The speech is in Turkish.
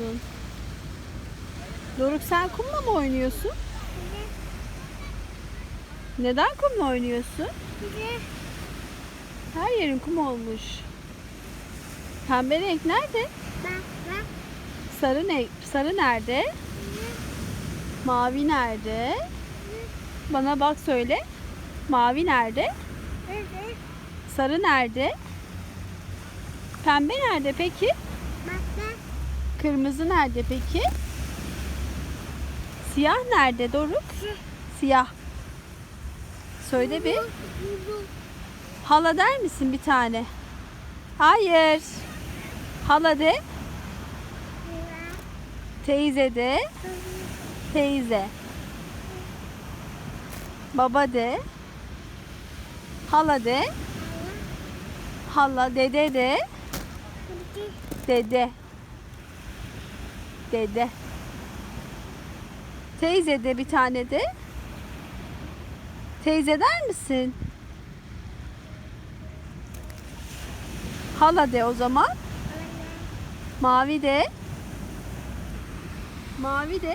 oynuyorsun? Doruk sen kumla mı oynuyorsun? Neden kumla oynuyorsun? Her yerin kum olmuş. Pembe renk nerede? Sarı ne? Sarı nerede? Mavi nerede? Bana bak söyle. Mavi nerede? Sarı nerede? Pembe nerede peki? Kırmızı nerede peki? Siyah nerede Doruk? Siyah. Söyle bir. Hala der misin bir tane? Hayır. Hala de. Teyze de. Teyze. Baba de. Hala de. Hala dede de. Dede. Dede. Teyze de bir tane de. Teyze der misin? Hala de o zaman. Mavi de. Mavi de.